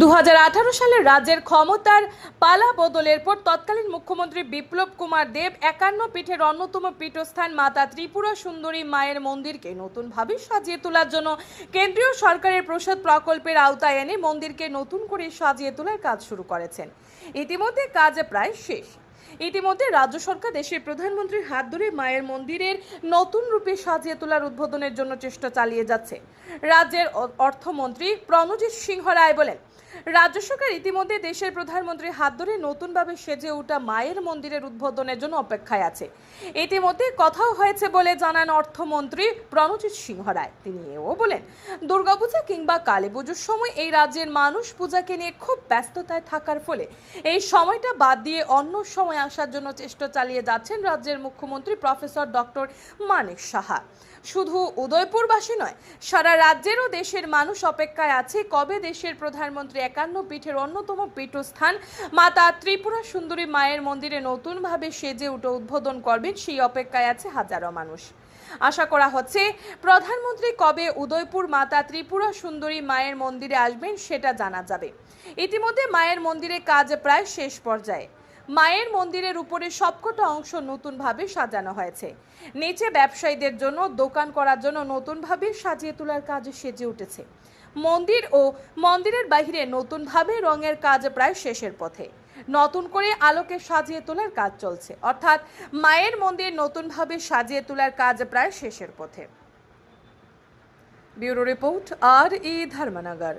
দু হাজার আঠারো সালে রাজ্যের ক্ষমতার পালা বদলের পর তৎকালীন মুখ্যমন্ত্রী বিপ্লব কুমার দেব একান্ন পীঠের অন্যতম পীঠস্থান মাতা ত্রিপুরা সুন্দরী মায়ের মন্দিরকে নতুনভাবে সাজিয়ে তোলার জন্য কেন্দ্রীয় সরকারের প্রসাদ প্রকল্পের আওতায় এনে মন্দিরকে নতুন করে সাজিয়ে তোলার কাজ শুরু করেছেন। ইতিমধ্যে কাজ প্রায় শেষ। ইতিমধ্যে রাজ্য সরকার দেশের প্রধানমন্ত্রীর হাত ধরে মায়ের মন্দিরের নতুন রূপে সাজিয়ে তোলার উদ্বোধনের জন্য চেষ্টা চালিয়ে যাচ্ছে। রাজ্যের অর্থমন্ত্রী প্রণজিৎ সিংহ রায় বলেন রাজ্য সরকার ইতিমধ্যে দেশের প্রধানমন্ত্রীর হাত ধরে নতুনভাবে সেজে ওঠা মায়ের মন্দিরের উদ্বোধনের জন্য অপেক্ষায় আছে। ইতিমধ্যে কথাও হয়েছে বলে জানান অর্থমন্ত্রী প্রণজিৎ সিংহ রায়। তিনি এও বলেন, দুর্গাপূজা কিংবা কালী পুজোর সময় এই রাজ্যের মানুষ পূজাকে নিয়ে খুব ব্যস্ততায় থাকার ফলে এই সময়টা বাদ দিয়ে অন্য সময় আসার জন্য চেষ্টা চালিয়ে যাচ্ছেন রাজ্যের মুখ্যমন্ত্রী প্রফেসর ডক্টর মানিক সাহা। শুধু উদয়পুরবাসী নয়, সারা রাজ্যেরও দেশের মানুষ অপেক্ষায় আছে কবে দেশের প্রধানমন্ত্রী একান্ন পীঠের অন্যতম পীঠস্থান। মাতা ত্রিপুরা সুন্দরী মায়ের মন্দিরে নতুনভাবে সেজে উঠে উদ্বোধন করবেন সেই অপেক্ষায় আছে হাজারো মানুষ। আশা করা হচ্ছে প্রধানমন্ত্রী কবে উদয়পুর মাতা ত্রিপুরা সুন্দরী মায়ের মন্দিরে আসবেন সেটা জানা যাবে। ইতিমধ্যে মায়ের মন্দিরে কাজ প্রায় শেষ পর্যায়ে। মায়ের মন্দিরের উপরে সবকটা অংশ নতুনভাবে সাজানো হয়েছে। নিচে ব্যবসায়ীদের জন্য, দোকান করার জন্য নতুনভাবে সাজিয়ে তোলার কাজ সেজে উঠেছে। মন্দির ও মন্দিরের বাহিরে নতুনভাবে রঙের কাজ প্রায় শেষের পথে। নতুন করে আলোকে সাজিয়ে তোলার কাজ চলছে। অর্থাৎ মায়ের মন্দির নতুনভাবে সাজিয়ে তোলার কাজ প্রায় শেষের পথে। ব্যুরো রিপোর্ট আর ই ধর্মনগর।